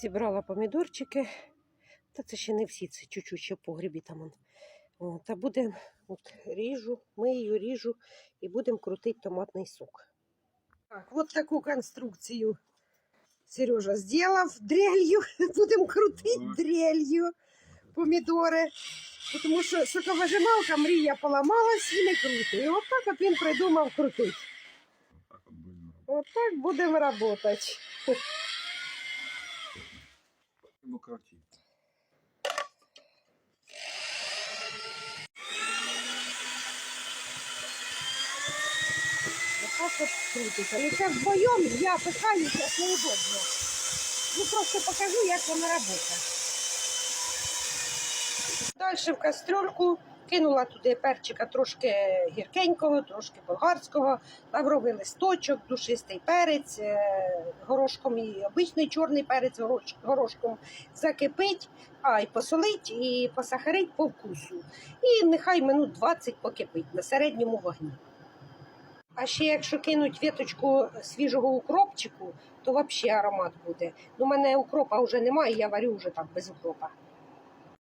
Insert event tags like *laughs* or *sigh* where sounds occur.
Зібрала помідорчики. Та це ще не всі, це чуть-чуть ще в погрібі там. он. О, та будемо от ріжу, мию, ріжу і будемо крутити томатний сок. Так, от таку конструкцію Сережа зробив дрелью. *laughs* Будемо крутити дрелью помідори. Тому що соковижималка мрія поламалась і не крути. І от так от він придумав крутити. От так будемо працювати. *laughs* квартиру. Ну, так от крутиться. І це вдвоєм я пихаю, зараз неудобно. Ну просто покажу, я як вона працює. Дальше в кастрюльку кинула туди перчика трошки гіркенького, трошки болгарського, лавровий листочок, душистий перець, е, горошком і обичний чорний перець горошком закипить, а й посолить і посахарить по вкусу. І нехай минут 20 покипить на середньому вогні. А ще якщо кинуть віточку свіжого укропчику, то взагалі аромат буде. Ну, у мене укропа вже немає, я варю вже так без укропа.